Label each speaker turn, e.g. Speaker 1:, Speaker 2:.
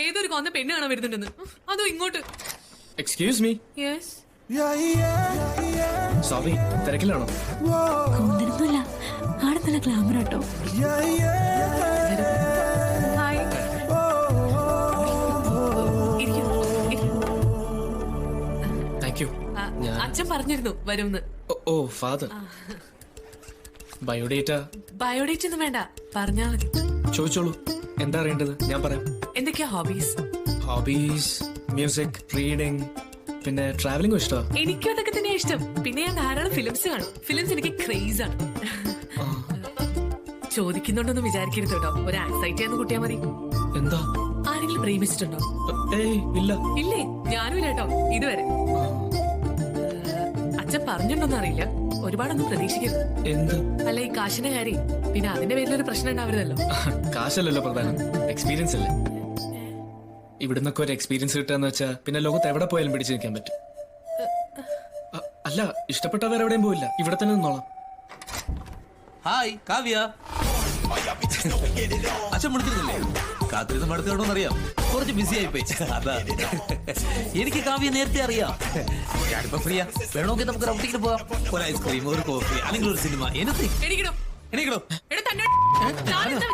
Speaker 1: ഏതൊരു കൊന്ന പെണ്ണ് കാണാൻ വരുന്നുണ്ടെന്ന്. അതോ ഇങ്ങോട്ട്.
Speaker 2: എക്സ്ക്യൂസ് മീ
Speaker 1: യെസ്
Speaker 2: സോറി തിരക്കിലാണോ?
Speaker 3: കൊന്നിരുന്നില്ല ആടെ നല്ല ഗ്ലാമർ കേട്ടോ
Speaker 1: ഹായ് ഇരിക്കൂ, ഇരിക്കൂ.
Speaker 2: താങ്ക് യു
Speaker 1: അച്ഛൻ പറഞ്ഞിരുന്നു വരുമെന്ന്.
Speaker 2: ഓ ഫാദർ ബയോഡേറ്റ
Speaker 1: ബയോഡേറ്റ് ഒന്നും വേണ്ട. പറഞ്ഞാൽ മതി.
Speaker 2: ചോദിച്ചോളൂ. എന്താ അറിയേണ്ടത്? ഞാൻ പറയാം.
Speaker 1: എന്തൊക്കെയാ ഹോബീസ്
Speaker 2: ഹോബീസ് മ്യൂസിക് റീഡിംഗ് പിന്നെ ട്രാവലിംഗ് ഇഷ്ടമാണ്
Speaker 1: എനിക്ക് അതൊക്കെ തന്നെയാ ഇഷ്ടം. പിന്നെ ഞാൻ ധാരാളം ഫിലിംസ് കാണും. ഫിലിംസ് എനിക്ക് ക്രേസ് ആണ്. ചോദിക്കുന്നുണ്ടോന്നും വിചാരിക്കരുത് കേട്ടോ. ഒരു ആൻസൈറ്റി ആണെന്ന് കൂട്ടിയാ മതി.
Speaker 2: എന്താ?
Speaker 1: ആരെങ്കിലും പ്രേമിച്ചിട്ടുണ്ടോ?
Speaker 2: ഏയ് ഇല്ല.
Speaker 1: ഇല്ലേ? ഞാനും ഇല്ല കേട്ടോ. ഇതുവരെ. അച്ഛൻ പറഞ്ഞിട്ടുണ്ടോന്ന് അറിയില്ല. ഒരുപാടൊന്നും പ്രതീക്ഷിക്കരുത്.
Speaker 2: എന്ത്?
Speaker 1: അല്ല ഈ കാശിന്റെ കാര്യം. പിന്നെ അതിന്റെ ഒരു പ്രശ്നം ഉണ്ടാവരുതല്ലോ
Speaker 2: കാശല്ലല്ലോ പ്രധാനം. എക്സ്പീരിയൻസ് അല്ലേ? ഇവിടുന്നൊക്കെ ഒരു എക്സ്പീരിയൻസ് കിട്ടാന്ന് വെച്ചാ പിന്നെ ലോകത്ത് എവിടെ പോയാലും പിടിച്ചു നിൽക്കാൻ പറ്റും. അല്ല ഇഷ്ടപ്പെട്ട വേറെ എവിടെയും പോയില്ല ഇവിടെ തന്നെ നിന്നോളാം.
Speaker 4: ഹായ് കാവ്യ. അച്ഛൻ വിളിച്ചിരുന്നില്ലേ കാത്തിരുന്ന് മടുത്തോണ്ടെന്ന് അറിയാം കുറച്ച് ബിസി ആയി പോയി. അതാ. എനിക്ക് കാവ്യ നേരത്തെ അറിയാം. ഞാനിപ്പോ ഫ്രീയാ വേണമെങ്കിൽ നമുക്ക് റൗട്ടിങ്ങിന് പോവാം. ഒരു ഐസ്ക്രീം ഒരു കോഫി അല്ലെങ്കിൽ ഒരു സിനിമ എനിക്ക്.
Speaker 1: എണീക്കണോ? ഞാനെന്താ